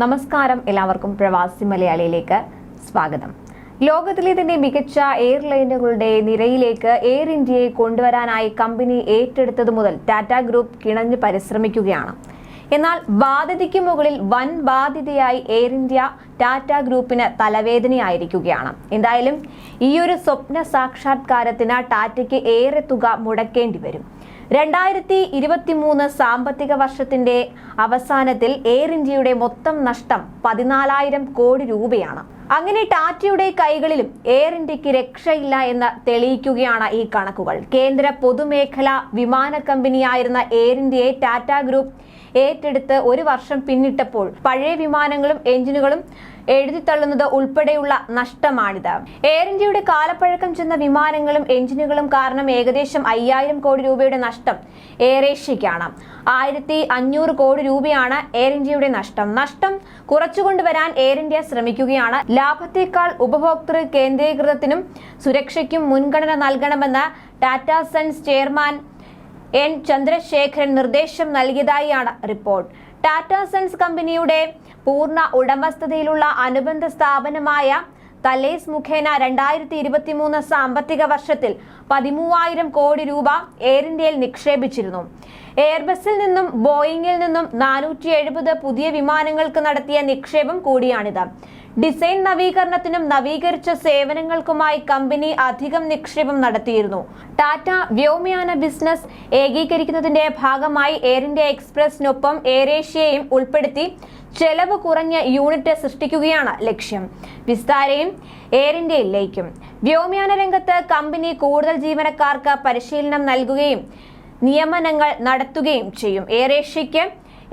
നമസ്കാരം എല്ലാവർക്കും പ്രവാസി മലയാളിയിലേക്ക് സ്വാഗതം. ലോകത്തിലെ തന്നെ മികച്ച എയർലൈനുകളുടെ നിരയിലേക്ക് എയർ ഇന്ത്യയെ കൊണ്ടുവരാനായി കമ്പനി ഏറ്റെടുത്തതു മുതൽ ടാറ്റ ഗ്രൂപ്പ് കിണഞ്ഞ് പരിശ്രമിക്കുകയാണ്. എന്നാൽ ബാധ്യതയ്ക്ക് മുകളിൽ വൻ ബാധ്യതയായി എയർ ഇന്ത്യ ടാറ്റ ഗ്രൂപ്പിന് തലവേദനയായിരിക്കുകയാണ്. എന്തായാലും ഈ ഒരു സ്വപ്ന സാക്ഷാത്കാരത്തിന് ടാറ്റയ്ക്ക് ഏറെ തുക മുടക്കേണ്ടി വരും. രണ്ടായിരത്തി ഇരുപത്തി മൂന്ന് സാമ്പത്തിക വർഷത്തിന്റെ അവസാനത്തിൽ എയർ ഇന്ത്യയുടെ മൊത്തം നഷ്ടം പതിനാലായിരം കോടി രൂപയാണ്. അങ്ങനെ ടാറ്റയുടെ കൈകളിലും എയർ ഇന്ത്യയ്ക്ക് രക്ഷയില്ല എന്ന് തെളിയിക്കുകയാണ് ഈ കണക്കുകൾ. കേന്ദ്ര പൊതുമേഖലാ വിമാന കമ്പനിയായിരുന്ന എയർ ഇന്ത്യയെ ടാറ്റ ഗ്രൂപ്പ് ഏറ്റെടുത്ത് ഒരു വർഷം പിന്നിട്ടപ്പോൾ പഴയ വിമാനങ്ങളും എഞ്ചിനുകളും എഴുതിത്തള്ളുന്നത് ഉൾപ്പെടെയുള്ള നഷ്ടമാണിത്. എയർ ഇന്ത്യയുടെ കാലപ്പഴക്കം ചെന്ന വിമാനങ്ങളും എഞ്ചിനുകളും കാരണം ഏകദേശം അയ്യായിരം കോടി രൂപയുടെ നഷ്ടം എയർ ഏഷ്യയ്ക്കാണ് ആയിരത്തി അഞ്ഞൂറ് കോടി രൂപയാണ് എയർ ഇന്ത്യയുടെ നഷ്ടം. നഷ്ടം കുറച്ചുകൊണ്ടുവരാൻ എയർ ഇന്ത്യ ശ്രമിക്കുകയാണ്. ലാഭത്തേക്കാൾ ഉപഭോക്തൃ കേന്ദ്രീകൃതത്തിനും സുരക്ഷയ്ക്കും മുൻഗണന നൽകണമെന്ന് Tata sons chairman N Chandrasekaran നിർദ്ദേശം നൽകിയതായാണ് റിപ്പോർട്ട്. ടാറ്റ സൺസ് കമ്പനിയുടെ പൂർണ ഉടമസ്ഥതയിലുള്ള അനുബന്ധ സ്ഥാപനമായ തലേസ് മുഖേന രണ്ടായിരത്തി ഇരുപത്തി മൂന്ന് സാമ്പത്തിക വർഷത്തിൽ പതിമൂവായിരം കോടി രൂപ എയർ ഇന്ത്യയിൽ നിക്ഷേപിച്ചിരുന്നു. എയർബസിൽ നിന്നും ബോയിങ്ങിൽ നിന്നും നാനൂറ്റി എഴുപത് പുതിയ വിമാനങ്ങൾക്ക് നടത്തിയ നിക്ഷേപം കൂടിയാണിത്. ഡിസൈൻ നവീകരണത്തിനും നവീകരിച്ച സേവനങ്ങൾക്കുമായി കമ്പനി അധികം നിക്ഷേപം നടത്തിയിരുന്നു. ടാറ്റ വ്യോമയാന ബിസിനസ് ഏകീകരിക്കുന്നതിന്റെ ഭാഗമായി എയർ ഇന്ത്യ എക്സ്പ്രസിനൊപ്പം എയർ ഏഷ്യയും ഉൾപ്പെടുത്തി ചെലവ് കുറഞ്ഞ യൂണിറ്റ് സൃഷ്ടിക്കുകയാണ് ലക്ഷ്യം. വിസ്താരയും എയർ ഇന്ത്യയിലേക്കും. വ്യോമയാന രംഗത്ത് കമ്പനി കൂടുതൽ ജീവനക്കാർക്ക് പരിശീലനം നൽകുകയും നിയമനങ്ങൾ നടത്തുകയും ചെയ്യും. എയർ ഏഷ്യയ്ക്ക്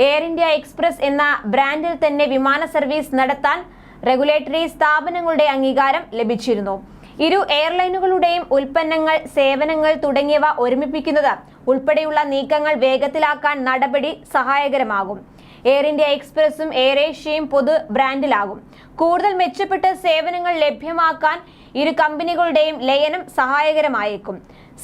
എയർ ഇന്ത്യ എക്സ്പ്രസ് എന്ന ബ്രാൻഡിൽ തന്നെ വിമാന സർവീസ് നടത്താൻ റെഗുലേറ്ററി സ്ഥാപനങ്ങളുടെ അംഗീകാരം ലഭിച്ചിരുന്നു. ഇരു എയർലൈനുകളുടെയും ഉൽപ്പന്നങ്ങൾ സേവനങ്ങൾ തുടങ്ങിയവ ഒരുമിപ്പിക്കുന്നത് ഉൾപ്പെടെയുള്ള നീക്കങ്ങൾ വേഗത്തിലാക്കാൻ നടപടി സഹായകരമാകും. എയർ ഇന്ത്യ എക്സ്പ്രസും എയർ ഏഷ്യയും പൊതു ബ്രാൻഡിലാകും. കൂടുതൽ മെച്ചപ്പെട്ട സേവനങ്ങൾ ലഭ്യമാക്കാൻ ഇരു കമ്പനികളുടെയും ലയനം സഹായകരമായേക്കും.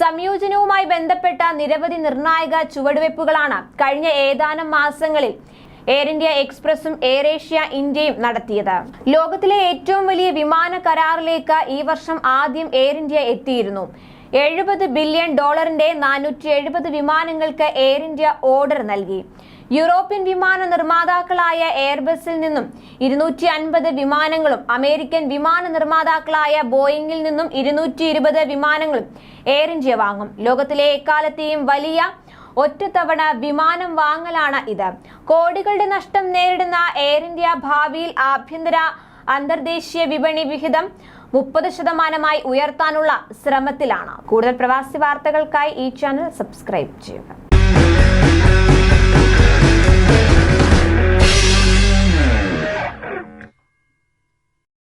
സംയോജനവുമായി ബന്ധപ്പെട്ട നിരവധി നിർണായക ചുവടുവയ്പ്പുകളാണ് കഴിഞ്ഞ ഏതാനും മാസങ്ങളിൽ എയർ ഇന്ത്യ എക്സ്പ്രസും എയർ ഏഷ്യ ഇന്ത്യയും നടത്തിയത്. ലോകത്തിലെ ഏറ്റവും വലിയ വിമാന കരാറിലേക്ക് ഈ വർഷം ആദ്യം എയർ ഇന്ത്യ എത്തിയിരുന്നു. എഴുപത് ബില്യൺ ഡോളറിന്റെ നാനൂറ്റി എഴുപത് വിമാനങ്ങൾക്ക് എയർ ഇന്ത്യ ഓർഡർ നൽകി. യൂറോപ്യൻ വിമാന നിർമ്മാതാക്കളായ എയർബസിൽ നിന്നും ഇരുന്നൂറ്റി അൻപത് വിമാനങ്ങളും അമേരിക്കൻ വിമാന നിർമ്മാതാക്കളായ ബോയിങ്ങിൽ നിന്നും ഇരുന്നൂറ്റി വിമാനങ്ങളും എയർ ഇന്ത്യ വാങ്ങും. ലോകത്തിലെ എക്കാലത്തെയും വലിയ ഒറ്റത്തവണ വിമാനം വാങ്ങലാണ് ഇത്. കോടികളുടെ നഷ്ടം നേരിടുന്ന എയർ ഇന്ത്യ ഭാവിയിൽ ആഭ്യന്തര അന്തർദേശീയ വിപണി വിഹിതം മുപ്പത് ശതമാനമായി ഉയർത്താനുള്ള ശ്രമത്തിലാണ്. കൂടുതൽ പ്രവാസി വാർത്തകൾക്കായി ഈ ചാനൽ സബ്സ്ക്രൈബ് ചെയ്യുക.